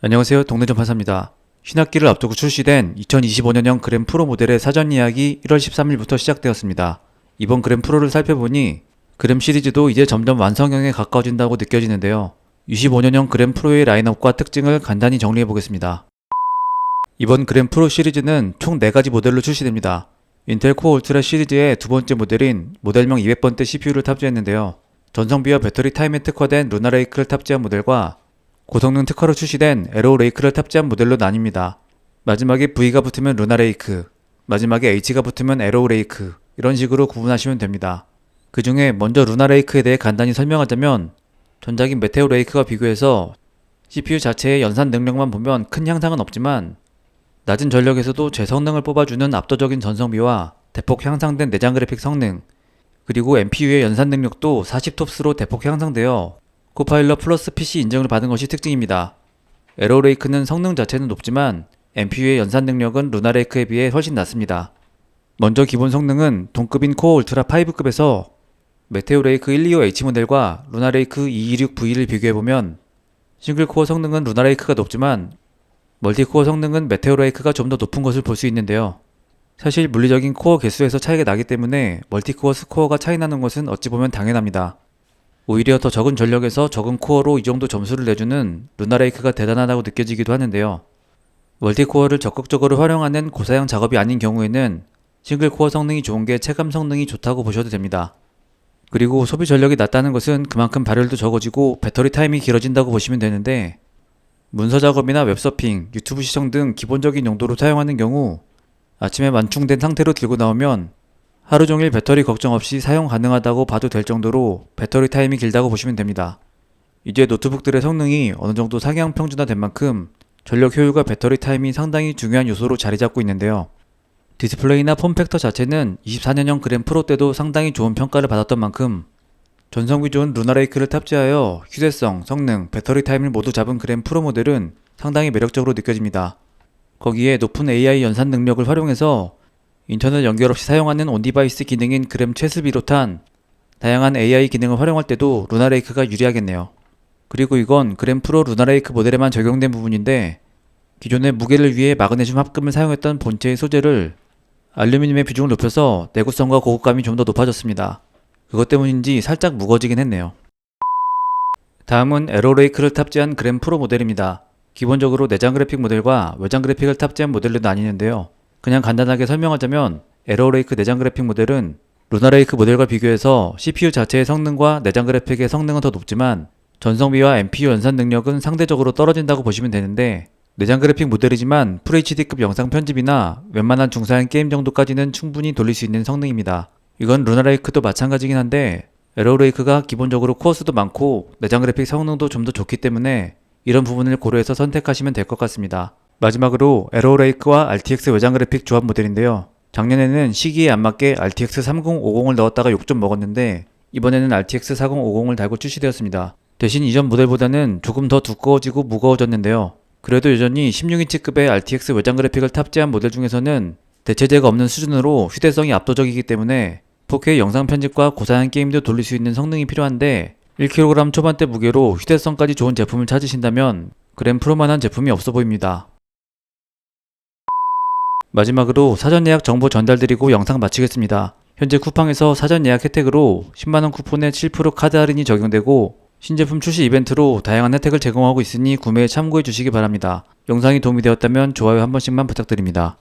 안녕하세요. 동네전파사입니다. 신학기를 앞두고 출시된 2025년형 그램 프로 모델의 사전 예약이 1월 13일부터 시작되었습니다. 이번 그램 프로를 살펴보니 그램 시리즈도 이제 점점 완성형에 가까워진다고 느껴지는데요. 25년형 그램 프로의 라인업과 특징을 간단히 정리해 보겠습니다. 이번 그램 프로 시리즈는 총 4가지 모델로 출시됩니다. 인텔 코어 울트라 시리즈의 두 번째 모델인 모델명 200번대 CPU를 탑재했는데요. 전성비와 배터리 타임에 특화된 루나 레이크를 탑재한 모델과 고성능 특화로 출시된 에로우 레이크를 탑재한 모델로 나뉩니다. 마지막에 V가 붙으면 루나 레이크, 마지막에 H가 붙으면 에로우 레이크 이런 식으로 구분하시면 됩니다. 그 중에 먼저 루나 레이크에 대해 간단히 설명하자면 전작인 메테오 레이크와 비교해서 CPU 자체의 연산 능력만 보면 큰 향상은 없지만 낮은 전력에서도 제 성능을 뽑아주는 압도적인 전성비와 대폭 향상된 내장 그래픽 성능 그리고 NPU의 연산 능력도 40톱스로 대폭 향상되어 코파일럿 플러스 PC 인정을 받은 것이 특징입니다. 에로레이크는 성능 자체는 높지만 NPU의 연산 능력은 루나레이크에 비해 훨씬 낮습니다. 먼저 기본 성능은 동급인 코어 울트라 5급에서 메테오 레이크 125H 모델과 루나레이크 226V를 비교해보면 싱글 코어 성능은 루나레이크가 높지만 멀티코어 성능은 메테오 레이크가 좀 더 높은 것을 볼 수 있는데요. 사실 물리적인 코어 개수에서 차이가 나기 때문에 멀티코어 스코어가 차이 나는 것은 어찌 보면 당연합니다. 오히려 더 적은 전력에서 적은 코어로 이 정도 점수를 내주는 루나레이크가 대단하다고 느껴지기도 하는데요. 멀티코어를 적극적으로 활용하는 고사양 작업이 아닌 경우에는 싱글 코어 성능이 좋은 게 체감 성능이 좋다고 보셔도 됩니다. 그리고 소비 전력이 낮다는 것은 그만큼 발열도 적어지고 배터리 타임이 길어진다고 보시면 되는데 문서 작업이나 웹서핑, 유튜브 시청 등 기본적인 용도로 사용하는 경우 아침에 완충된 상태로 들고 나오면 하루 종일 배터리 걱정 없이 사용 가능하다고 봐도 될 정도로 배터리 타임이 길다고 보시면 됩니다. 이제 노트북들의 성능이 어느 정도 상향 평준화된 만큼 전력 효율과 배터리 타임이 상당히 중요한 요소로 자리 잡고 있는데요. 디스플레이나 폼팩터 자체는 24년형 그램 프로 때도 상당히 좋은 평가를 받았던 만큼 전성비 좋은 루나레이크를 탑재하여 휴대성, 성능, 배터리 타임을 모두 잡은 그램 프로 모델은 상당히 매력적으로 느껴집니다. 거기에 높은 AI 연산 능력을 활용해서 인터넷 연결 없이 사용하는 온디바이스 기능인 그램 채스 비롯한 다양한 AI 기능을 활용할 때도 루나레이크가 유리하겠네요. 그리고 이건 그램 프로 루나레이크 모델에만 적용된 부분인데 기존의 무게를 위해 마그네슘 합금을 사용했던 본체의 소재를 알루미늄의 비중을 높여서 내구성과 고급감이 좀 더 높아졌습니다. 그것 때문인지 살짝 무거워지긴 했네요. 다음은 에로레이크를 탑재한 그램 프로 모델입니다. 기본적으로 내장 그래픽 모델과 외장 그래픽을 탑재한 모델로 나뉘는데요. 그냥 간단하게 설명하자면 에로레이크 내장 그래픽 모델은 루나레이크 모델과 비교해서 CPU 자체의 성능과 내장 그래픽의 성능은 더 높지만 전성비와 NPU 연산 능력은 상대적으로 떨어진다고 보시면 되는데 내장 그래픽 모델이지만 FHD급 영상 편집이나 웬만한 중사양 게임 정도까지는 충분히 돌릴 수 있는 성능입니다. 이건 루나레이크도 마찬가지긴 한데 에로레이크가 기본적으로 코어 수도 많고 내장 그래픽 성능도 좀 더 좋기 때문에 이런 부분을 고려해서 선택하시면 될 것 같습니다. 마지막으로 에로레이크와 RTX 외장 그래픽 조합 모델인데요. 작년에는 시기에 안 맞게 RTX 3050을 넣었다가 욕 좀 먹었는데 이번에는 RTX 4050을 달고 출시되었습니다. 대신 이전 모델보다는 조금 더 두꺼워지고 무거워졌는데요. 그래도 여전히 16인치급의 RTX 외장 그래픽을 탑재한 모델 중에서는 대체제가 없는 수준으로 휴대성이 압도적이기 때문에 4K 영상 편집과 고사양 게임도 돌릴 수 있는 성능이 필요한데 1kg 초반대 무게로 휴대성까지 좋은 제품을 찾으신다면 그램 프로만한 제품이 없어 보입니다. 마지막으로 사전 예약 정보 전달드리고 영상 마치겠습니다. 현재 쿠팡에서 사전 예약 혜택으로 10만원 쿠폰에 7% 카드 할인이 적용되고 신제품 출시 이벤트로 다양한 혜택을 제공하고 있으니 구매에 참고해 주시기 바랍니다. 영상이 도움이 되었다면 좋아요 한 번씩만 부탁드립니다.